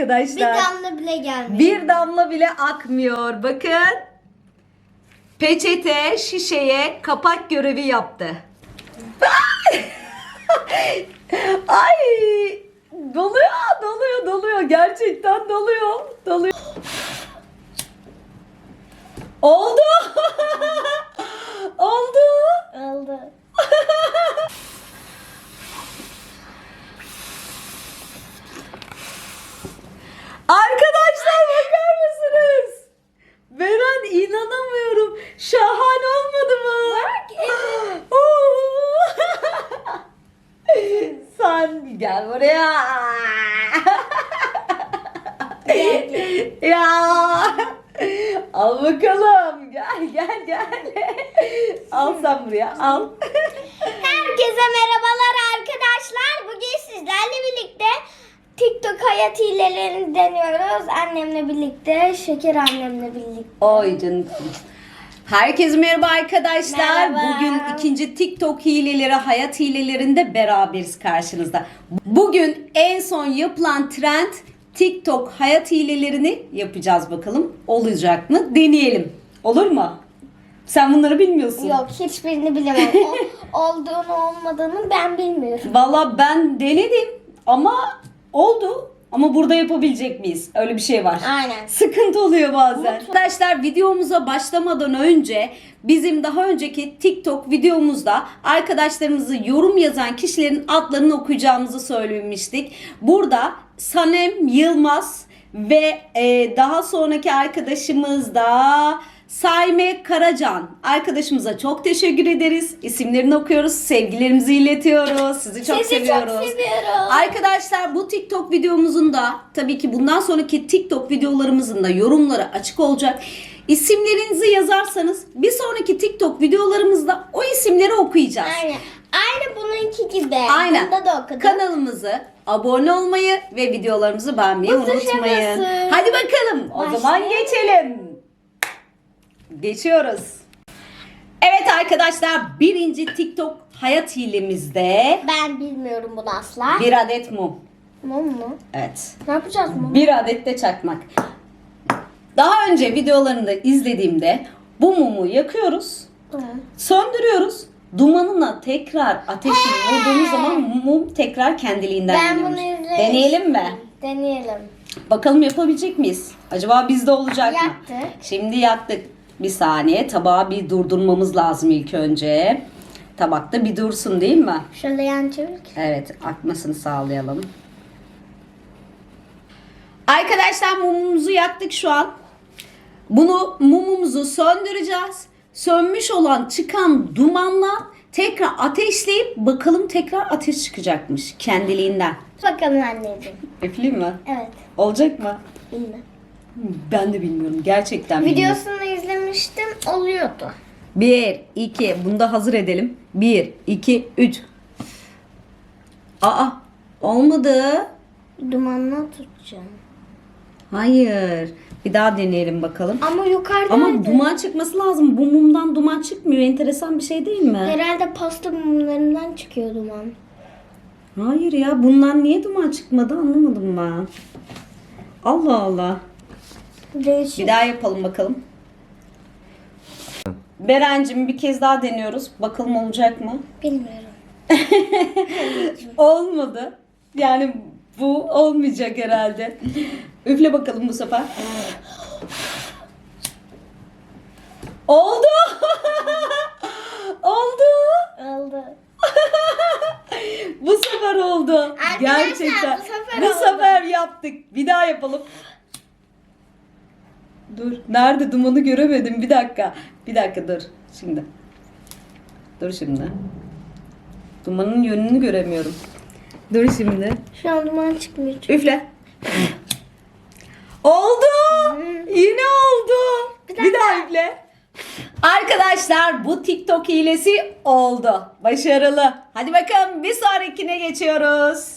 Bir arkadaşlar. damla bile gelmedi. Bir damla bile akmıyor. Bakın. Peçete şişeye kapak görevi yaptı. Ay! Doluyor, doluyor, doluyor. Gerçekten doluyor. Doluyor. Oldu. Oldu. Oldu. Arkadaşlar bakar mısınız? Beren inanamıyorum. Şahane olmadı mı? Sen gel buraya. ya. Al bakalım. Gel gel gel. al sen buraya al. Herkese merhabalar arkadaşlar. Bugün sizlerle birlikte Hayat hilelerini deniyoruz. Annemle birlikte, Şeker annemle birlikte. Oy canım. Herkese merhaba arkadaşlar. Merhaba. Bugün ikinci TikTok hileleri, hayat hilelerinde beraberiz karşınızda. Bugün en son yapılan trend TikTok hayat hilelerini yapacağız bakalım. Olacak mı? Deneyelim. Olur mu? Sen bunları bilmiyorsun. Yok hiçbirini bilemem. O, olduğunu olmadığını ben bilmiyorum. Valla ben denedim ama oldu. Ama burada yapabilecek miyiz? Öyle bir şey var. Aynen. Sıkıntı oluyor bazen. Arkadaşlar videomuza başlamadan önce bizim daha önceki TikTok videomuzda arkadaşlarımızı yorum yazan kişilerin adlarını okuyacağımızı söylemiştik. Burada Sanem Yılmaz ve e, daha sonraki arkadaşımız da Saime Karacan. Arkadaşımıza çok teşekkür ederiz. İsimlerini okuyoruz. Sevgilerimizi iletiyoruz. Sizi çok Sizi seviyoruz. çok seviyoruz. Arkadaşlar bu TikTok videomuzun da tabii ki bundan sonraki TikTok videolarımızın da yorumları açık olacak. İsimlerinizi yazarsanız bir sonraki TikTok videolarımızda o isimleri okuyacağız. Aynen. Aynı bununki gibi. Aynen. Bunda da okudum. Kanalımızı abone olmayı ve videolarımızı beğenmeyi tuşa unutmayın. basın. Hadi bakalım. O zaman Başlayalım. geçelim. Geçiyoruz. Evet arkadaşlar birinci TikTok hayat hilemizde ben bilmiyorum bunu asla. bir adet mum. Mum mu? Evet. Ne yapacağız mum? Bir adet de çakmak. Daha önce videolarını izlediğimde bu mumu yakıyoruz, söndürüyoruz. Dumanına tekrar ateşi vurduğumuz zaman mum tekrar kendiliğinden Ben yanıyormuş. bunu izlemiştim. Deneyelim mi? Deneyelim. Bakalım yapabilecek miyiz? Acaba bizde olacak mı? Yaktık. Şimdi yaktık. Bir saniye tabağı bir durdurmamız lazım ilk önce. Tabakta bir dursun değil mi? Şöyle yan çevir. Evet, akmasını sağlayalım. Arkadaşlar mumumuzu yaktık şu an. Bunu mumumuzu söndüreceğiz. Sönmüş olan çıkan dumanla tekrar ateşleyip bakalım tekrar ateş çıkacakmış kendiliğinden. Bakalım anneciğim. Üfleyeyim mi? Evet. Olacak mı? Bilmem. Ben de bilmiyorum. Gerçekten bilmiyorum. Videosunu izlemiştim. Oluyordu. 1, 2. Bunu da hazır edelim. 1, 2, 3. Aa olmadı. Dumanla tutacağım. Hayır. Bir daha deneyelim bakalım. Ama yukarıda. Ama duman çıkması lazım. Bu mumdan duman çıkmıyor. Enteresan bir şey değil mi? Herhalde pasta mumlarından çıkıyor duman. Hayır ya. Bundan niye duman çıkmadı anlamadım ben. Allah Allah. Değişik. Bir daha yapalım bakalım. Berencim bir kez daha deniyoruz. Bakalım olacak mı? Bilmiyorum. Olmadı. Yani bu olmayacak herhalde. Üfle bakalım bu sefer. Oldu. oldu. Oldu. Bu sefer oldu. Arkadaşlar, Gerçekten. bu sefer bu oldu. sefer yaptık. Bir daha yapalım. Dur. Nerede dumanı göremedim. Bir dakika. Bir dakika dur. Şimdi. Dur şimdi. Dumanın yönünü göremiyorum. Dur şimdi. Şu an duman çıkmıyor. Üfle. Oldu. Yine oldu. Bir, dakika. daha üfle. Arkadaşlar bu TikTok hilesi oldu. Başarılı. Hadi bakalım bir sonrakine geçiyoruz.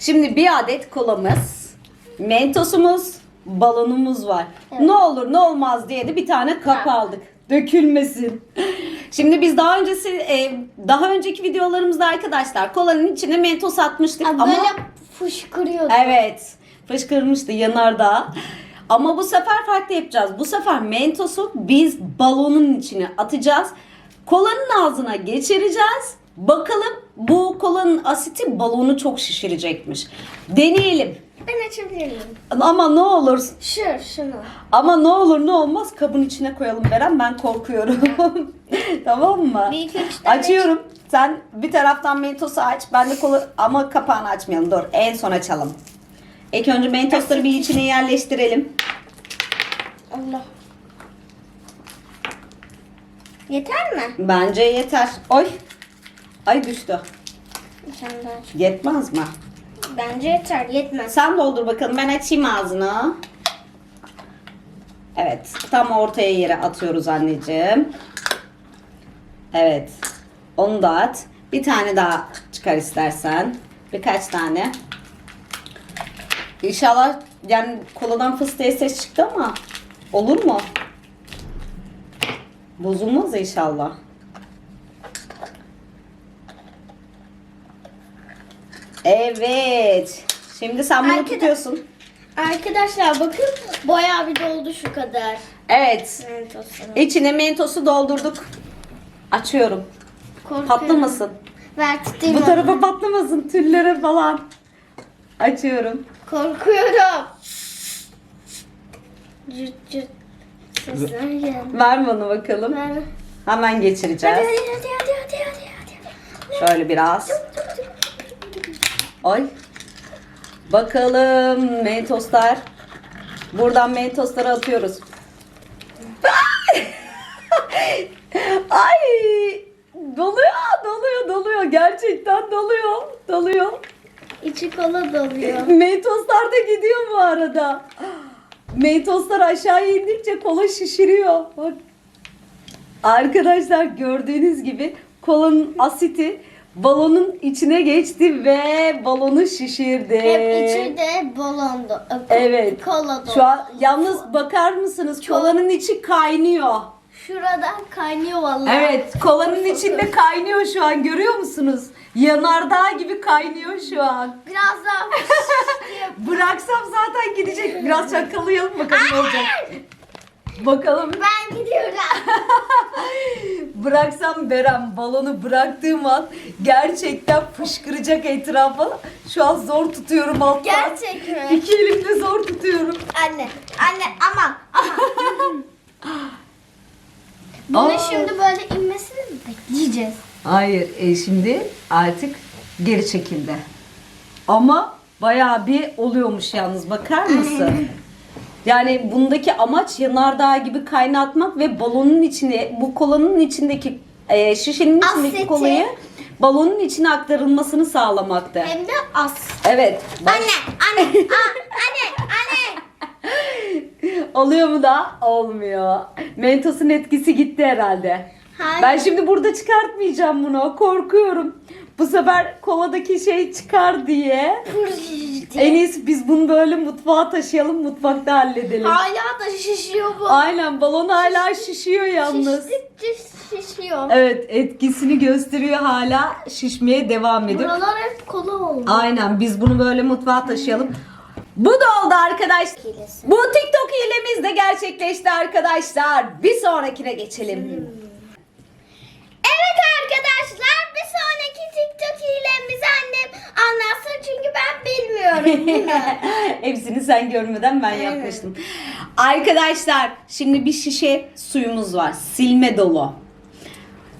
Şimdi bir adet kolamız, mentosumuz, balonumuz var. Ne olur ne olmaz diye de bir tane kap Kap. aldık. Dökülmesin. Şimdi biz daha öncesi e, daha önceki videolarımızda arkadaşlar kolanın içine mentos atmıştık Aa, ama Böyle fışkırıyordu. Evet. Fışkırmıştı yanardağ. Ama bu sefer farklı yapacağız. Bu sefer Mentos'u biz balonun içine atacağız. Kolanın ağzına geçireceğiz. Bakalım bu kolanın asiti balonu çok şişirecekmiş. Deneyelim. Ben açabilirim. Ama ne olur Şu, şunu. ama ne olur ne olmaz kabın içine koyalım Beren ben korkuyorum. tamam mı? Bir, iki, üç tane. Açıyorum. Sen bir taraftan Mentos'u aç. Ben de kola ama kapağını açmayalım. Dur en son açalım. İlk önce Mentos'ları bir içine yerleştirelim. Allah. Yeter mi? Bence yeter. Oy. Ay düştü. Sen de aç. Yetmez mi? Bence yeter. Yetmez. Sen doldur bakalım. Ben açayım ağzını. Evet. Tam ortaya yere atıyoruz anneciğim. Evet. Onu da at. Bir tane daha çıkar istersen. Birkaç tane. İnşallah yani koladan fıstığa ses çıktı ama olur mu? Bozulmaz inşallah. Evet. Şimdi sen bunu Arkada- tutuyorsun. Arkadaşlar bakın bayağı bir doldu şu kadar. Evet. Mentosunu. İçine mentosu doldurduk. Açıyorum. Korkuyorum. Patlamasın. Ver tutayım Bu onu. tarafa patlamasın. Tüllere falan. Açıyorum. Korkuyorum. Cırt cırt. Sesler geldi. Ver bana bakalım. Ver. Hemen Hadi geçireceğiz. hadi hadi hadi hadi hadi. hadi. Şöyle biraz. Ay. Bakalım mentoslar. Buradan mentosları atıyoruz. Ay! Doluyor, doluyor, doluyor. Gerçekten doluyor, doluyor. İçi kola doluyor. Mentoslar da gidiyor bu arada. Mentoslar aşağı indikçe kola şişiriyor. Bak. Arkadaşlar gördüğünüz gibi kolanın asiti balonun içine geçti ve balonu şişirdi. Hep içi de balondu. Evet. Kola dolu. Şu an yalnız bakar mısınız? Kolanın içi kaynıyor. Şuradan kaynıyor vallahi. Evet, kolanın içinde kaynıyor şu an. Görüyor musunuz? Yanardağ gibi kaynıyor şu an. Biraz daha Bıraksam zaten gidecek. Biraz çakalayalım bakalım ne olacak. Bakalım. ben gidiyorum. Bıraksam Beren balonu bıraktığım an gerçekten fışkıracak etrafa. Şu an zor tutuyorum alttan. Gerçek mi? İki elimle zor tutuyorum. Anne, anne aman aman. Bunu Aa. şimdi böyle inmesini mi bekleyeceğiz? Hayır, e, şimdi artık geri çekildi. Ama bayağı bir oluyormuş yalnız bakar mısın? Yani bundaki amaç yanardağ gibi kaynatmak ve balonun içine, bu kolanın içindeki e, şişenin içindeki Aseti. kolayı balonun içine aktarılmasını sağlamaktı. Hem de az. Evet. bak- Anne, anne, aa, anne, anne. Oluyor mu da? Olmuyor. Mentos'un etkisi gitti herhalde. Hayır. Ben şimdi burada çıkartmayacağım bunu. Korkuyorum. Bu sefer koladaki şey çıkar diye. En iyisi biz bunu böyle mutfağa taşıyalım, mutfakta halledelim. Hala da şişiyor bu. Aynen balon hala şişiyor yalnız. Şiştikçe şişiyor. Evet etkisini gösteriyor hala şişmeye devam ediyor. Buralar hep kola oldu. Aynen biz bunu böyle mutfağa taşıyalım. Bu da oldu arkadaş. Hilesi. Bu TikTok hilemiz de gerçekleşti arkadaşlar. Bir sonrakine geçelim. Evet arkadaşlar bir sonraki TikTok hilemizi annem anlatsın çünkü ben bilmiyorum bunu. Hepsini sen görmeden ben yapmıştım. Arkadaşlar şimdi bir şişe suyumuz var. Silme dolu.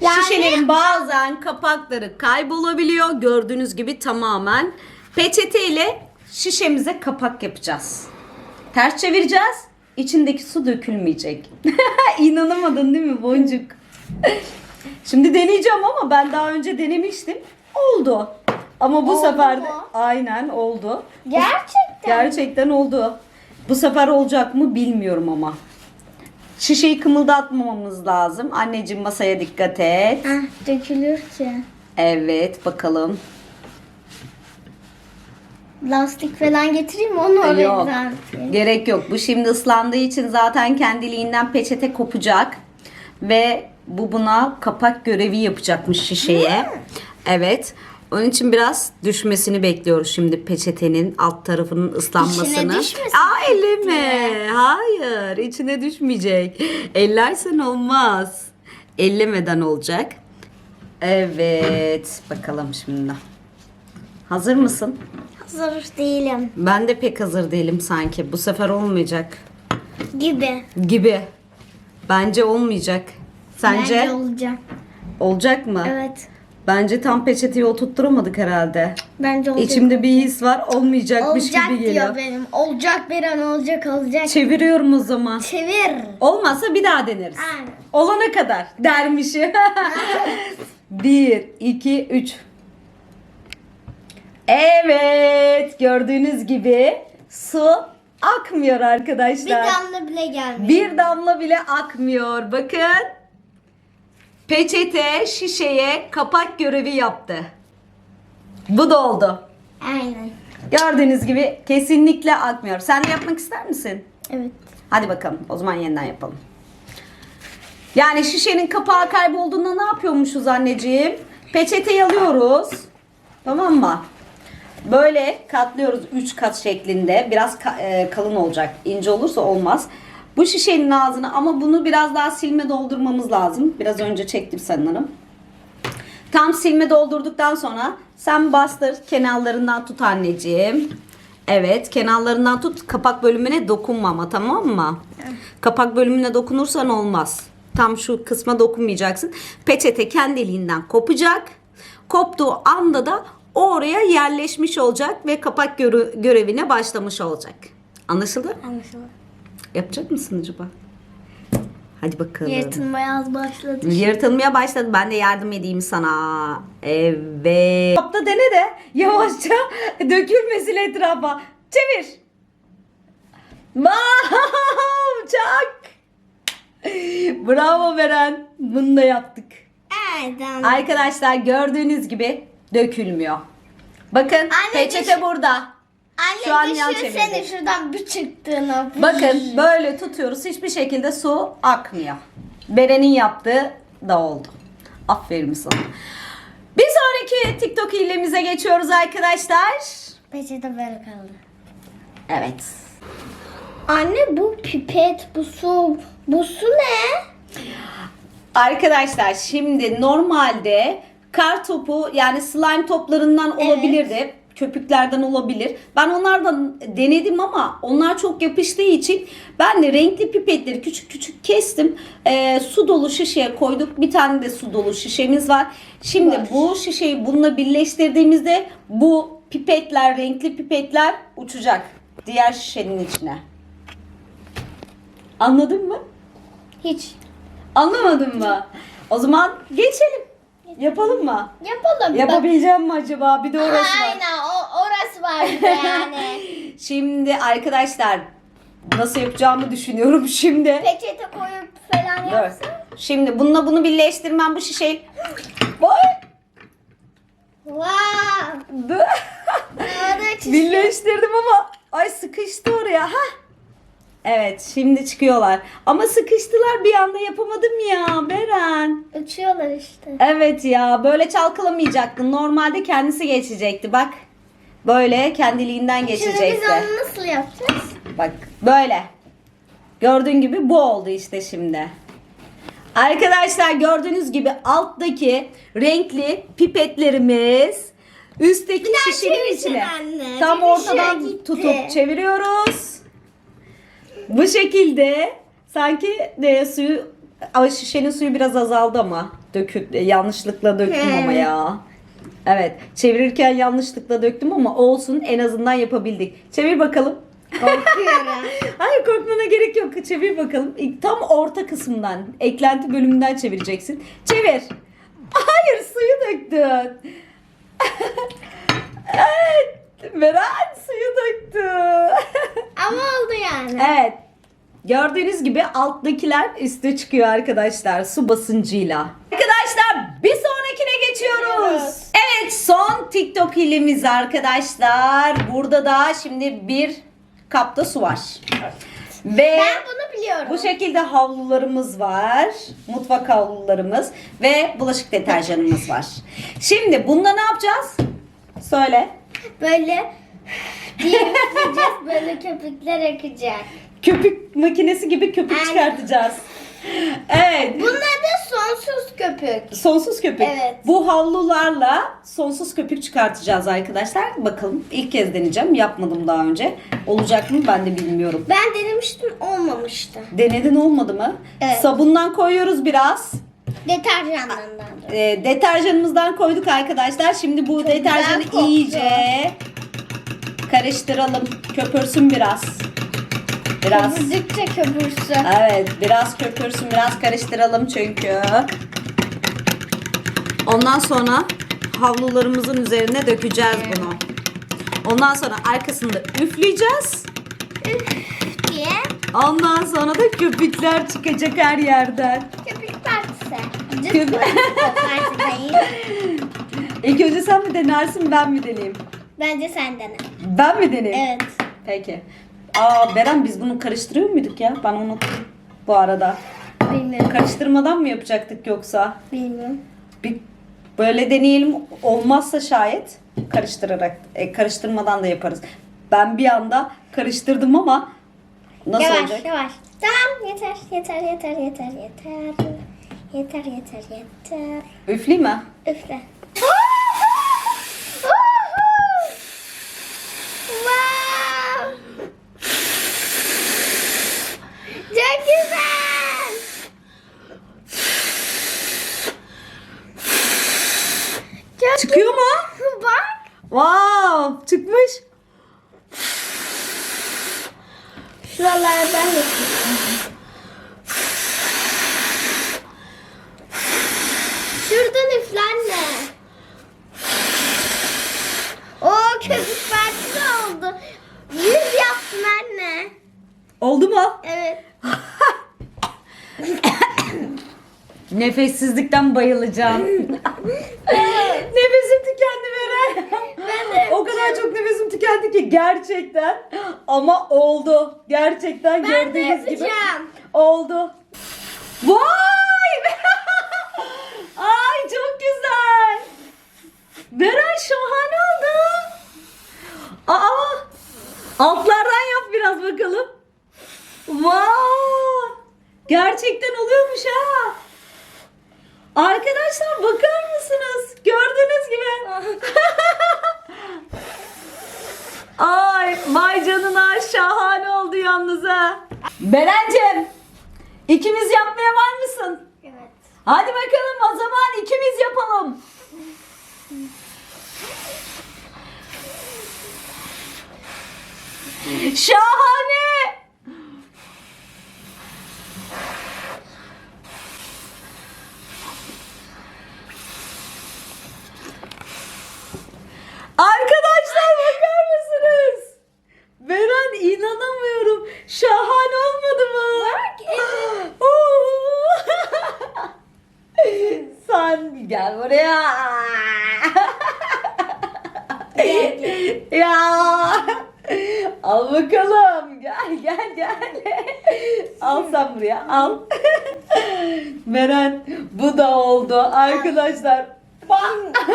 Yani- Şişelerin bazen kapakları kaybolabiliyor. Gördüğünüz gibi tamamen. Peçete ile şişemize kapak yapacağız. Ters çevireceğiz. İçindeki su dökülmeyecek. İnanamadın değil mi Boncuk? Şimdi deneyeceğim ama ben daha önce denemiştim. Oldu. Ama bu Oldu sefer de mu? aynen oldu. Gerçekten. Gerçekten oldu. Bu sefer olacak mı bilmiyorum ama. Şişeyi kımıldatmamamız lazım. Anneciğim masaya dikkat et. Ah, dökülür ki. Evet bakalım. Lastik falan getireyim mi onu oraya Yok. düzelteyim. Gerek yok. Bu şimdi ıslandığı için zaten kendiliğinden peçete kopacak. Ve bu buna kapak görevi yapacakmış şişeye. Evet. Onun için biraz düşmesini bekliyoruz şimdi peçetenin alt tarafının ıslanmasını. İçine düşmesin Aa elleme. Hayır içine düşmeyecek. Ellersen olmaz. Ellemeden olacak. Evet bakalım şimdi. Hazır mısın? Hazır değilim. Ben de pek hazır değilim sanki. Bu sefer olmayacak Gibi. gibi. Bence olmayacak. Sence Bence olacak. olacak mı? Evet. Bence tam peçeteyi oturtturamadık herhalde. Bence olacak. İçimde bir his var olmayacakmış olacak gibi geliyor. diyor benim. Olacak bir an olacak olacak. Çeviriyorum o zaman. Çevir. Olmazsa bir daha deneriz. Aynen. Olana kadar dermişi. bir, iki, üç. Evet gördüğünüz gibi su akmıyor Bir arkadaşlar. damla bile gelmedi. Bir damla bile akmıyor. Bakın. Peçete şişeye kapak görevi yaptı. Bu da oldu. Aynen. Gördüğünüz gibi kesinlikle akmıyor. Sen de yapmak ister misin? Evet. Hadi bakalım. O zaman yeniden yapalım. Yani şişenin kapağı kaybolduğunda ne yapıyormuşuz anneciğim? Peçeteyi alıyoruz. Tamam mı? Böyle katlıyoruz 3 kat şeklinde. Biraz ka- e, kalın olacak. İnce olursa olmaz. Bu şişenin ağzını ama bunu biraz daha silme doldurmamız lazım. Biraz önce çektim sanırım. Tam silme doldurduktan sonra sen bastır kenarlarından tut anneciğim. Evet kenarlarından tut kapak bölümüne dokunma ama tamam mı? Kapak bölümüne dokunursan olmaz. Tam şu kısma dokunmayacaksın. Peçete kendiliğinden kopacak. Koptuğu anda da oraya yerleşmiş olacak ve kapak göre- görevine başlamış olacak. Anlaşıldı? Anlaşıldı. Yapacak mısın acaba? Hadi bakalım. Yırtınmaya az başladı. Yırtılmaya başladı. Ben de yardım edeyim sana. Evet. Kapta dene de yavaşça dökülmesin etrafa. Çevir. Wow, çak. Bravo Beren. Bunu da yaptık. Evet. tamam. Arkadaşlar gördüğünüz gibi dökülmüyor. Bakın Anne, peçete düş- burada. Anne Şu an yan düşünsene şuradan bir çıktığını. Bakın böyle tutuyoruz. Hiçbir şekilde su akmıyor. Beren'in yaptığı da oldu. Aferin sana. Bir sonraki TikTok hilemize geçiyoruz arkadaşlar. Peçete böyle kaldı. Evet. Anne bu pipet, bu su, bu su ne? Arkadaşlar şimdi normalde kar topu yani slime toplarından olabilirdi. Köpüklerden olabilir. Ben onlardan denedim ama onlar çok yapıştığı için ben de renkli pipetleri küçük küçük kestim. Ee, su dolu şişeye koyduk. Bir tane de su dolu şişemiz var. Şimdi Var. bu şişeyi bununla birleştirdiğimizde bu pipetler, renkli pipetler uçacak diğer şişenin içine. Anladın mı? Hiç. Anlamadın mı? O zaman geçelim. Yapalım mı? Yapalım. Yapabileceğim mi acaba? Bir de orası var. Aynen o, orası var bir de yani. Şimdi arkadaşlar nasıl yapacağımı düşünüyorum şimdi. Peçete koyup falan Dur. yapsın. Şimdi bununla bunu birleştirmem bu şişeyi. Vay! Wow. Dur. Orada çiş- Birleştirdim ama ay sıkıştı oraya. Ha. Evet şimdi çıkıyorlar. Ama sıkıştılar bir anda yapamadım ya Beren. Uçuyorlar işte. Evet ya böyle çalkalamayacaktın. Normalde kendisi geçecekti bak. Böyle kendiliğinden Şimdi geçecekti. biz onu nasıl yapacağız? Bak böyle. Gördüğün gibi bu oldu işte şimdi. Arkadaşlar gördüğünüz gibi alttaki renkli pipetlerimiz üstteki şişenin içine anne. tam şey ortadan tutup çeviriyoruz. Bu şekilde sanki de suyu ama şişenin suyu biraz azaldı ama dökül yanlışlıkla döktüm ama ya. Evet çevirirken yanlışlıkla döktüm ama olsun en azından yapabildik. Çevir bakalım. Korkuyorum. Hayır korkmana gerek yok. Çevir bakalım. Tam orta kısımdan, eklenti bölümünden çevireceksin. Çevir. Hayır suyu döktün. evet. Meral suyu döktü. Ama oldu yani. evet. Gördüğünüz gibi alttakiler üste çıkıyor arkadaşlar su basıncıyla. Arkadaşlar bir sonrakine geçiyoruz. Evet son TikTok hilemiz arkadaşlar. Burada da şimdi bir kapta su var. Ve Ben Bunu biliyorum. Bu şekilde havlularımız var. Mutfak havlularımız ve bulaşık deterjanımız var. Şimdi bunda ne yapacağız? Söyle. Böyle diye üfleyeceğiz böyle köpükler akacak. Köpük makinesi gibi köpük Aynen. çıkartacağız. Evet. Bunun adı sonsuz köpük. Sonsuz köpük. Evet. Bu havlularla sonsuz köpük çıkartacağız arkadaşlar. Bakalım ilk kez deneyeceğim. Yapmadım daha önce. Olacak mı ben de bilmiyorum. Ben denemiştim olmamıştı. Denedin olmadı mı? Evet. Sabundan koyuyoruz biraz. Deterjandan da. Ee, deterjanımızdan koyduk arkadaşlar. Şimdi bu güzel deterjanı koktu. iyice karıştıralım. Köpürsün biraz. Biraz. Köpürdükçe köpürsün. Evet, biraz köpürsün, biraz karıştıralım çünkü. Ondan sonra havlularımızın üzerine dökeceğiz bunu. Ondan sonra arkasında üfleyeceğiz. diye Ondan sonra da köpükler çıkacak her yerden. Değil. İlk önce sen mi denersin, ben mi deneyeyim? Bence sen dene. Ben mi deneyeyim? Evet. Peki. Aa Beren biz bunu karıştırıyor muyduk ya? Ben unuttum bu arada. Bilmiyorum. Karıştırmadan mı yapacaktık yoksa? Bilmiyorum. Bir böyle deneyelim. Olmazsa şayet karıştırarak, e, karıştırmadan da yaparız. Ben bir anda karıştırdım ama nasıl yavaş olacak? yavaş. Tamam yeter yeter yeter yeter yeter. Yeter yeter yeter. Üfleyeyim mi? Üfle. wow. Çok güzel. Çok Çıkıyor mu? güzel. Bak. Wow, çıkmış. Şuralardan yapayım. Şuradan üflenme. Oo köpük partisi oldu. Yüz yaptın anne. Oldu mu? Evet. Nefessizlikten bayılacağım. nefesim tükendi Beren. Ben de o kadar çok nefesim tükendi ki gerçekten. Ama oldu. Gerçekten Ben de gördüğünüz gibi. yapacağım. Oldu. Vay! Ay çok güzel. Beren şahane oldu. Aa! Altlardan yap biraz bakalım. Wow! Gerçekten oluyormuş ha. Arkadaşlar bakar mısınız? Gördüğünüz gibi. Ay vay canına şahane oldu yalnız ha. Berencim ikimiz yapmaya var mısın? Evet. Hadi bakalım o zaman ikimiz yapalım. Şahane. Arkadaşlar bakar mısınız? Beren inanamıyorum. Şahane olmadı mı? Bak, evet. Sen gel buraya. Gel, ya. Al bakalım. Gel gel gel. al sen buraya al. Meren bu da oldu arkadaşlar. Bak.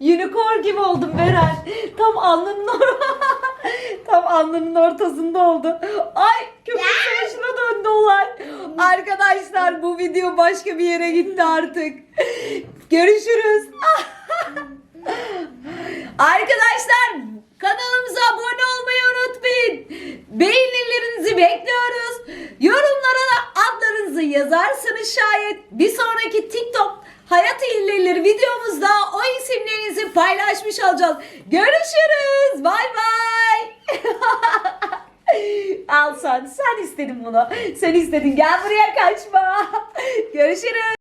Unicorn gibi oldum Beren. Tam alnının or tam alnının ortasında oldu. Ay köpek savaşına döndü olay. Arkadaşlar bu video başka bir yere gitti artık. Görüşürüz. Arkadaşlar kanalımıza abone olmayı unutmayın. Beğenilerinizi bekliyoruz. Yorumlara da adlarınızı yazarsınız şayet. Bir sonraki TikTok Hayat İlleri videomuzda o isimlerinizi paylaşmış olacağız. Görüşürüz. Bay bay. Al sen. Sen istedin bunu. Sen istedin. Gel buraya kaçma. Görüşürüz.